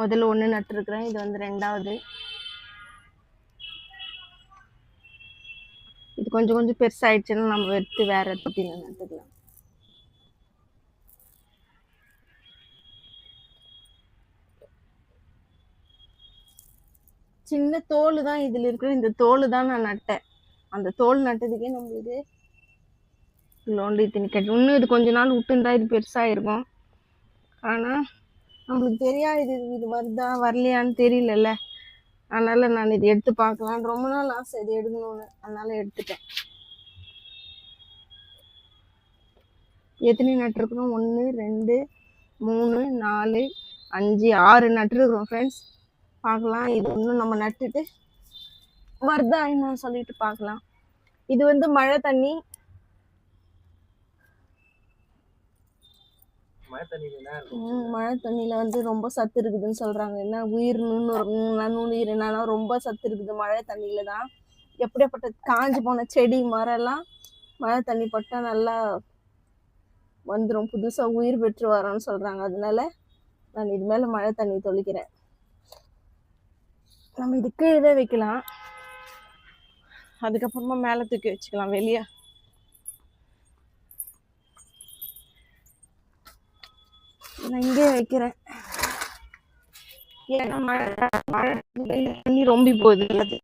முதல்ல ஒன்று நட்டுருக்குறேன். இது வந்து ரெண்டாவது. இது கொஞ்சம் கொஞ்சம் பெருசாகிடுச்சுன்னா நம்ம எடுத்து வேற தொட்டியில் நட்டுக்கலாம். சின்ன தோல் தான் இதில் இருக்கிற இந்த தோல் தான் நான் நட்டேன். அந்த தோல் நட்டதுக்கே நம்மளுக்கு லோண்டி திணி இன்னும் இது கொஞ்ச நாள் விட்டுருந்தா இது பெருசாக இருக்கும் ஆனால் நம்மளுக்கு தெரியாது இது இது வருதா வரலையான்னு தெரியலல்ல. அதனால் நான் இது எடுத்து பார்க்கலாம் ரொம்ப நாள் ஆசை இது எடுக்கணும்னு. அதனால எடுத்துட்டேன். எத்தனை நட்டுருக்குறோம் ஒன்று ரெண்டு மூணு நாலு அஞ்சு ஆறு நட்டுருக்குறோம் ஃப்ரெண்ட்ஸ் பார்க்கலாம். இது இன்னும் நம்ம நட்டுட்டு வருதா என்னன்னு சொல்லிட்டு பார்க்கலாம். இது வந்து மழை தண்ணி. மழை தண்ணியில வந்து ரொம்ப சத்து இருக்குதுன்னு சொல்றாங்க. என்ன உயிர் நுண்ணுயிர் என்னன்னா ரொம்ப சத்து இருக்குது மழை தண்ணியில தான். எப்படியாப்பட்ட காஞ்சு போன செடி மரம் எல்லாம் மழை தண்ணி பட்டா நல்லா வந்துடும் புதுசா உயிர் பெற்று வரும்னு சொல்றாங்க. அதனால நான் இது மேல மழை தண்ணி தெளிக்கிறேன். நம்ம இது கீழே வைக்கலாம். அதுக்கப்புறமா மேலே தூக்கி வச்சுக்கலாம். வெளியே நான் இங்கே வைக்கிறேன். ஏன்னா மழை மழை தண்ணி ரொம்பி போகுது. அது